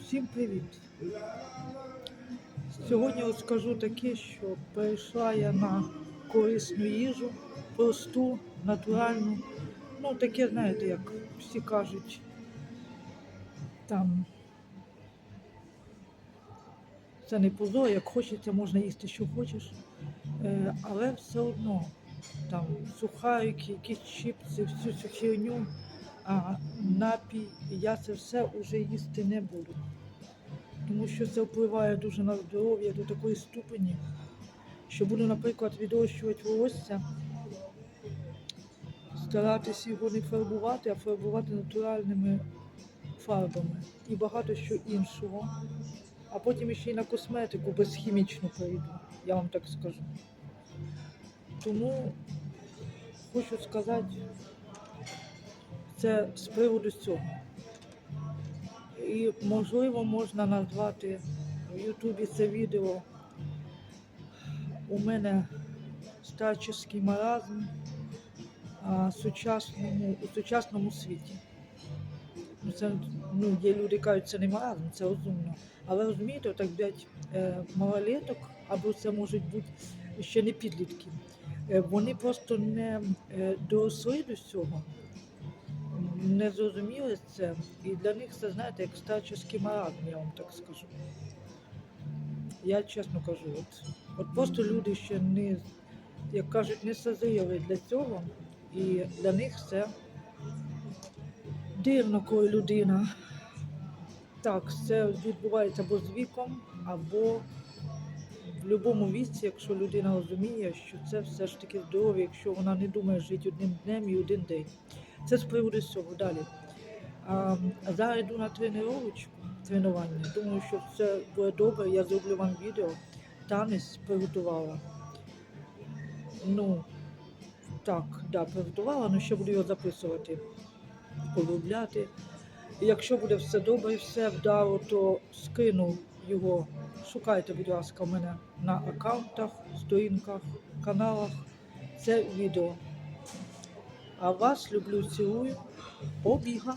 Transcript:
Всім привіт! Сьогодні скажу таке, що перейшла я на корисну їжу, просту, натуральну. Ну, таке, знаєте, як всі кажуть, там це не позор, як хочеться, можна їсти, що хочеш. Е, але все одно там сухарики, якісь чіпси, всю цю херню, а напій, я це все вже їсти не буду. Тому що це впливає дуже на здоров'я до такої ступені, що буду, наприклад, відрощувати волосся, старатися його не фарбувати, а фарбувати натуральними фарбами і багато що іншого. А потім ще й на косметику безхімічну перейду, я вам так скажу. Тому хочу сказати, це з приводу цього. І можливо можна назвати в Ютубі це відео. У мене старческий маразм сучасному, у сучасному світі. Ну, Це, ну, є люди кажуть, це не маразм, це розумно. Але розумієте, так взять е, малолеток, або це можуть бути ще не підлітки. Е, вони просто не е, доросли до цього, не зрозуміли це, і для них це, знаєте, як старческий маразм, я вам так скажу. Я чесно кажу, от, от просто люди ще не, як кажуть, не созріли для цього, і для них це дивно, коли людина. Так, це відбувається або з віком, або в будь-якому віці, якщо людина розуміє, що це все ж таки здоров'я, якщо вона не думає жити одним днем і один день. Це з приводу цього далі. А, зараз йду на тренувачку, тренування. Думаю, що це буде добре. Я зроблю вам відео. Танець приготувала. Ну, так, да, приготувала, але ще буду його записувати, обробляти. І якщо буде все добре все вдало, то скину його. Шукайте, будь ласка, в мене на аккаунтах, сторінках, каналах. Це відео. А вас люблю, цілую. Побігла.